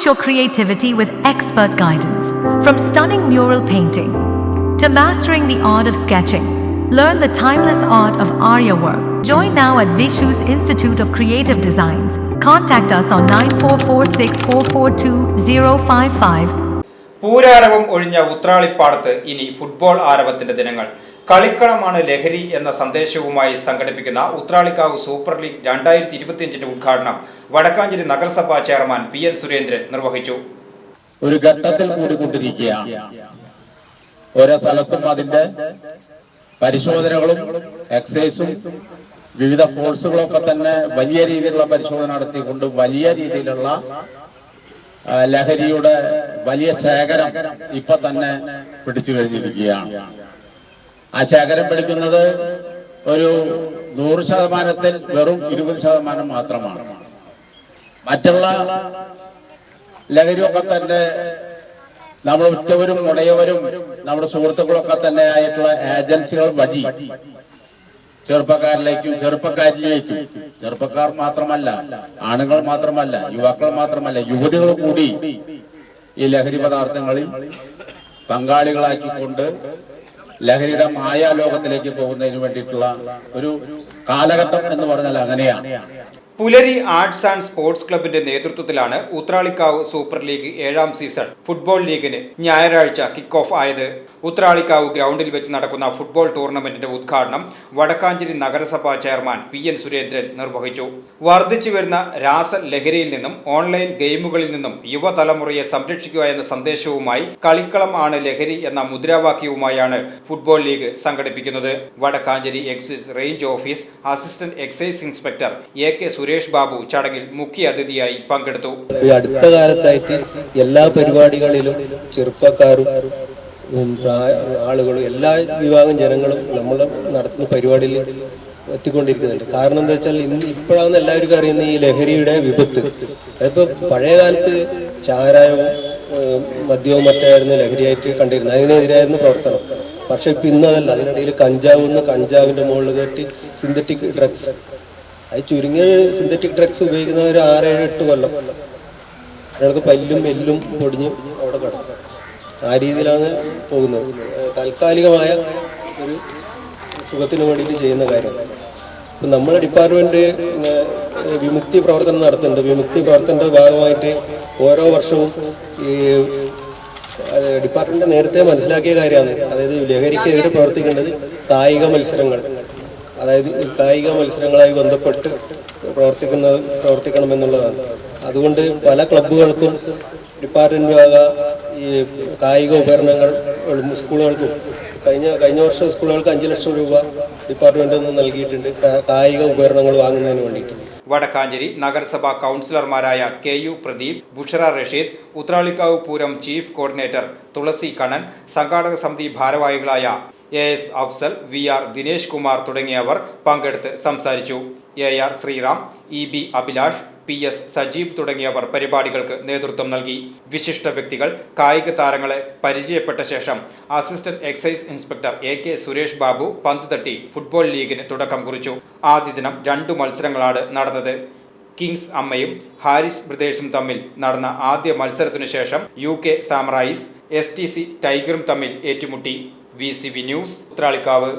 Unleash your creativity with expert guidance. From stunning mural painting to mastering the art of sketching, learn the timeless art of Arya work. Join now at Vishu's Institute of Creative Designs. Contact us on 9446442055 പൂരാരവം ഒഴിഞ്ഞ ഉത്രാളിപ്പാടത്ത് ഇനി football ആരവത്തിന്റെ ദിനങ്ങൾ കളിക്കളമാണ് ലഹരി എന്ന സന്ദേശവുമായി സംഘടിപ്പിക്കുന്ന Uthralikkavu super league രണ്ടായിരത്തി ഇരുപത്തിയഞ്ചിന്റെ ഉദ്ഘാടനം വടക്കാഞ്ചേരി നഗരസഭാ ചെയർമാൻ പി എൻ സുരേന്ദ്രൻ നിർവഹിച്ചു. ഒരു ഘട്ടത്തിൽ കൂടിക്കൊണ്ടിരിക്കുകയാണ്. ഓരോ സ്ഥലത്തും അതിന്റെ പരിശോധനകളും എക്സൈസും വിവിധ ഫോഴ്സുകളൊക്കെ തന്നെ വലിയ രീതിയിലുള്ള പരിശോധന നടത്തിക്കൊണ്ട് വലിയ രീതിയിലുള്ള ലഹരിയുടെ വലിയ ശേഖരം ഇപ്പൊ തന്നെ പിടിച്ചു കഴിഞ്ഞിരിക്കുകയാണ്. ആ ശേഖരം പിടിക്കുന്നത് ഒരു നൂറ് ശതമാനത്തിൽ വെറും ഇരുപത് ശതമാനം മാത്രമാണ്. മറ്റുള്ള ലഹരിയൊക്കെ തന്നെ നമ്മൾ ഉറ്റവരും ഉടയവരും നമ്മുടെ സുഹൃത്തുക്കളൊക്കെ തന്നെ ആയിട്ടുള്ള ഏജൻസികൾ വഴി ചെറുപ്പക്കാരിലേക്കും ചെറുപ്പക്കാരിലേക്കും. ചെറുപ്പക്കാർ മാത്രമല്ല ആണുങ്ങൾ മാത്രമല്ല യുവാക്കൾ മാത്രമല്ല യുവതികൾ കൂടി ഈ ലഹരി പദാർത്ഥങ്ങളിൽ പങ്കാളികളാക്കിക്കൊണ്ട് ലഹരിയുടെ മായാലോകത്തിലേക്ക് പോകുന്നതിന് വേണ്ടിയിട്ടുള്ള ഒരു കാലഘട്ടം എന്ന് പറഞ്ഞാൽ അങ്ങനെയാണ്. പുലരി ആർട്സ് ആൻഡ് സ്പോർട്സ് ക്ലബിന്റെ നേതൃത്വത്തിലാണ് ഉത്രാളിക്കാവ് സൂപ്പർ ലീഗ് ഏഴാം സീസൺ ഫുട്ബോൾ ലീഗിന് ഞായറാഴ്ച കിക്ക് ഓഫ് ആയത്. ഉത്രാളിക്കാവ് ഗ്രൗണ്ടിൽ വെച്ച് നടക്കുന്ന ഫുട്ബോൾ ടൂർണമെന്റിന്റെ ഉദ്ഘാടനം വടക്കാഞ്ചേരി നഗരസഭാ ചെയർമാൻ പി എൻ സുരേന്ദ്രൻ നിർവഹിച്ചു. വർദ്ധിച്ചു വരുന്ന രാസ ലഹരിയിൽ നിന്നും ഓൺലൈൻ ഗെയിമുകളിൽ നിന്നും യുവതലമുറയെ സംരക്ഷിക്കുക എന്ന സന്ദേശവുമായി കളിക്കളം ആണ് ലഹരി എന്ന മുദ്രാവാക്യവുമായാണ് ഫുട്ബോൾ ലീഗ് സംഘടിപ്പിക്കുന്നത്. Wadakkanchery excise range office assistant excise inspector A K Suresh Babu ചടങ്ങിൽ മുഖ്യ അതിഥിയായി പങ്കെടുത്തു. ഈ അടുത്ത കാലത്തായിട്ട് എല്ലാ പരിപാടികളിലും ചെറുപ്പക്കാരും ആളുകളും എല്ലാ വിഭാഗം ജനങ്ങളും നമ്മൾ നടത്തുന്ന പരിപാടിയിൽ എത്തിക്കൊണ്ടിരിക്കുന്നുണ്ട്. കാരണം എന്താ വെച്ചാൽ ഇന്ന് ഇപ്പോഴാണ് എല്ലാവർക്കും അറിയുന്ന ഈ ലഹരിയുടെ വിപത്ത്. അതിപ്പോൾ പഴയ കാലത്ത് ചാരായവും മദ്യവും മറ്റായിരുന്നു ലഹരിയായിട്ട് കണ്ടിരുന്നത്. അതിനെതിരായിരുന്നു പ്രവർത്തനം. പക്ഷേ ഇപ്പം ഇന്നതല്ല. അതിനിടയിൽ കഞ്ചാവ് എന്ന് കഞ്ചാവിന്റെ മുകളിൽ കയറ്റി സിന്തറ്റിക് ഡ്രഗ്സ് അത് ചുരുങ്ങിയ സിന്തറ്റിക് ഡ്രഗ്സ് ഉപയോഗിക്കുന്ന ഉപയോഗിക്കുന്നവർ ആറേഴ് എട്ട് കൊല്ലം. അയാൾക്ക് പല്ലും എല്ലും പൊടിഞ്ഞ് അവിടെ കിടക്കും. ആ രീതിയിലാണ് പോകുന്നത്. താൽക്കാലികമായ ഒരു സുഖത്തിന് വേണ്ടിയിട്ട് ചെയ്യുന്ന കാര്യമാണ് ഇപ്പം നമ്മുടെ ഡിപ്പാർട്ട്മെന്റ് വിമുക്തി പ്രവർത്തനം നടത്തുന്നുണ്ട്. വിമുക്തി പ്രവർത്തനത്തിന്റെ ഭാഗമായിട്ട് ഓരോ വർഷവും ഈ ഡിപ്പാർട്ട്മെന്റ് നേരത്തെ മനസ്സിലാക്കിയ കാര്യമാണ്. അതായത് ലഹരിക്കെതിരെ പ്രവർത്തിക്കേണ്ടത് കായിക മത്സരങ്ങൾ. അതായത് കായിക മത്സരങ്ങളായി ബന്ധപ്പെട്ട് പ്രവർത്തിക്കുന്നത് പ്രവർത്തിക്കണമെന്നുള്ളതാണ്. അതുകൊണ്ട് പല ക്ലബ്ബുകൾക്കും ഡിപ്പാർട്ട്മെന്റ് വക ഈ കായിക ഉപകരണങ്ങൾ സ്കൂളുകൾക്കും കഴിഞ്ഞ കഴിഞ്ഞ വർഷം സ്കൂളുകൾക്ക് അഞ്ച് ലക്ഷം രൂപ ഡിപ്പാർട്ട്മെന്റിൽ നിന്ന് നൽകിയിട്ടുണ്ട്. കായിക ഉപകരണങ്ങൾ വാങ്ങുന്നതിന് വേണ്ടിയിട്ട്. വടക്കാഞ്ചേരി നഗരസഭാ കൗൺസിലർമാരായ K U Pradeep Bushara Rasheed Uthralikavu Pooram chief coordinator Thulasi Kannan സംഘാടക സമിതി ഭാരവാഹികളായ A S Afsal V R Dinesh Kumar തുടങ്ങിയവർ പങ്കെടുത്ത് സംസാരിച്ചു. A R Sreeram E B Abhilash P S Sajeev തുടങ്ങിയവർ പരിപാടികൾക്ക് നേതൃത്വം നൽകി. വിശിഷ്ട വ്യക്തികൾ കായിക താരങ്ങളെ പരിചയപ്പെട്ട ശേഷം assistant excise inspector A K Suresh Babu പന്ത് തട്ടി ഫുട്ബോൾ ലീഗിന് തുടക്കം കുറിച്ചു. ആദ്യ ദിനം രണ്ടു മത്സരങ്ങളാണ് നടന്നത്. കിങ്സ് അമ്മയും ഹാരിസ് ബ്രദേഴ്സും തമ്മിൽ നടന്ന ആദ്യ മത്സരത്തിനു ശേഷം U K സാമറൈസ് S T C ടൈഗറും തമ്മിൽ ഏറ്റുമുട്ടി. V C V news Uthralikavu.